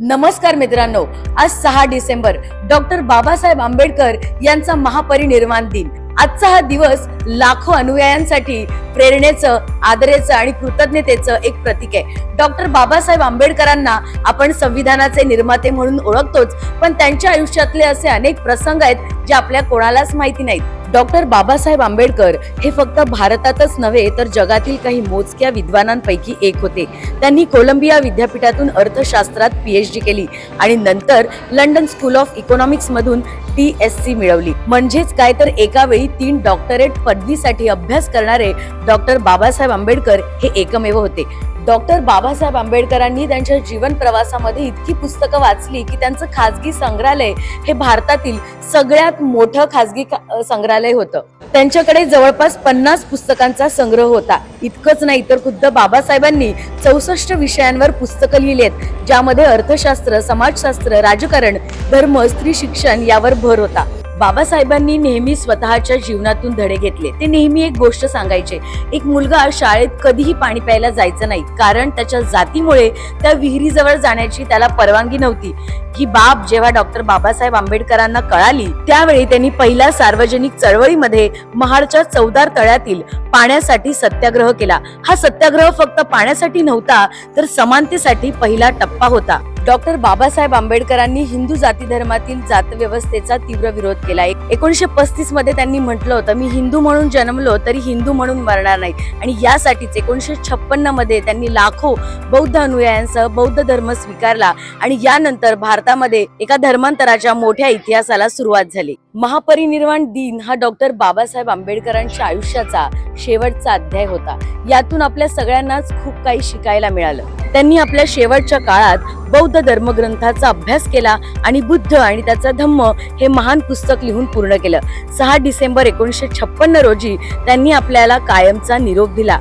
नमस्कार मित्रांनो आज सहा डिसेंबर डॉक्टर बाबासाहेब आंबेडकर यांचा महापरिनिर्वाण दिन. आजचा हा दिवस लाखो अनुयायांसाठी प्रेरणेचं आदरेचं आणि कृतज्ञतेचं एक प्रतीक आहे. डॉक्टर बाबासाहेब आंबेडकरांना आपण संविधानाचे निर्माते म्हणून ओळखतोच पण त्यांच्या आयुष्यातले असे अनेक प्रसंग आहेत जे आपल्या कोणालाच माहिती नाहीत. डॉक्टर बाबासाहेब आंबेडकर हे फक्त भारतातच नव्हे तर जगातील काही मोजक्या विद्वानांपैकी एक होते. त्यांनी कोलंबिया विद्यापीठातून अर्थशास्त्रात पीएच डी केली आणि नंतर लंडन स्कूल ऑफ इकॉनॉमिक्स मधून टी एस सी मिळवली. म्हणजेच काय तर एका वेळी तीन डॉक्टरेट पदवीसाठी अभ्यास करणारे डॉक्टर बाबासाहेब आंबेडकर हे एकमेव होते. डॉक्टर बाबासाहेब आंबेडकरांनी त्यांच्या जीवन प्रवासामध्ये इतकी पुस्तकं वाचली की त्यांचं खाजगी संग्रहालय हे भारतातील सगळ्यात मोठं खाजगी संग्रहालय होतं. त्यांच्याकडे जवळपास पन्नास पुस्तकांचा संग्रह होता. इतकंच नाही तर खुद्द बाबासाहेबांनी चौसष्ट विषयांवर पुस्तकं लिहिली आहेत ज्यामध्ये अर्थशास्त्र समाजशास्त्र राजकारण धर्म स्त्री शिक्षण यावर भर होता. बाबासाहेबांनी नेहमी स्वतःच्या जीवनातून धडे घेतले. ते नेहमी एक गोष्ट सांगायचे. एक मुलगा शाळेत कधीही पाणी प्यायला जायचं नाही. कारण त्याच्या जातीमुळे त्या विहिरीजवळ जाण्याची त्याला परवानगी नव्हती. ही बाब जेव्हा डॉक्टर बाबासाहेब आंबेडकरांना कळाली त्यावेळी त्यांनी पहिल्या सार्वजनिक चळवळीमध्ये महाडच्या चौदार तळ्यातील पाण्यासाठी सत्याग्रह केला. हा सत्याग्रह फक्त पाण्यासाठी नव्हता तर समानतेसाठी पहिला टप्पा होता. डॉक्टर बाबासाहेब आंबेडकरांनी हिंदू जाती धर्मातील जात व्यवस्थेचा तीव्र विरोध केला. एकोणीशे पस्तीसमध्ये त्यांनी म्हटलं होतं मी हिंदू म्हणून जन्मलो तरी हिंदू म्हणून मरणार नाही. आणि यासाठीच एकोणीशे छप्पन्नमध्ये त्यांनी लाखो बौद्ध अनुयायांसह बौद्ध धर्म स्वीकारला. आणि यानंतर भारतामध्ये एका धर्मांतराच्या मोठ्या इतिहासाला सुरुवात झाली. महापरिनिर्वाण दिन हा डॉक्टर बाबासाहेब आंबेडकरांच्या आयुष्याचा शेवटचा अध्याय होता. यातून आपल्या सगळ्यांनाच खूप काही शिकायला मिळालं. त्यांनी आपल्या शेवटच्या काळात बौद्ध धर्मग्रंथाचा अभ्यास केला आणि बुद्ध आणि त्याचा धम्म हे महान पुस्तक लिहून पूर्ण केलं. सहा डिसेंबर एकोणीसशे छप्पन्न रोजी त्यांनी आपल्याला कायमचा निरोप दिला.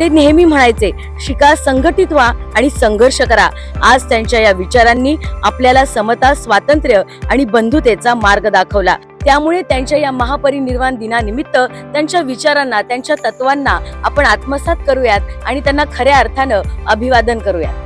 ते नेहमी म्हणायचे शिका संघटित व्हा आणि संघर्ष करा. आज त्यांच्या या विचारांनी आपल्याला समता स्वातंत्र्य आणि बंधुतेचा मार्ग दाखवला. त्यामुळे त्यांच्या या महापरिनिर्वाण दिनानिमित्त त्यांच्या विचारांना त्यांच्या तत्वांना आपण आत्मसात करूयात आणि त्यांना खऱ्या अर्थानं अभिवादन करूयात.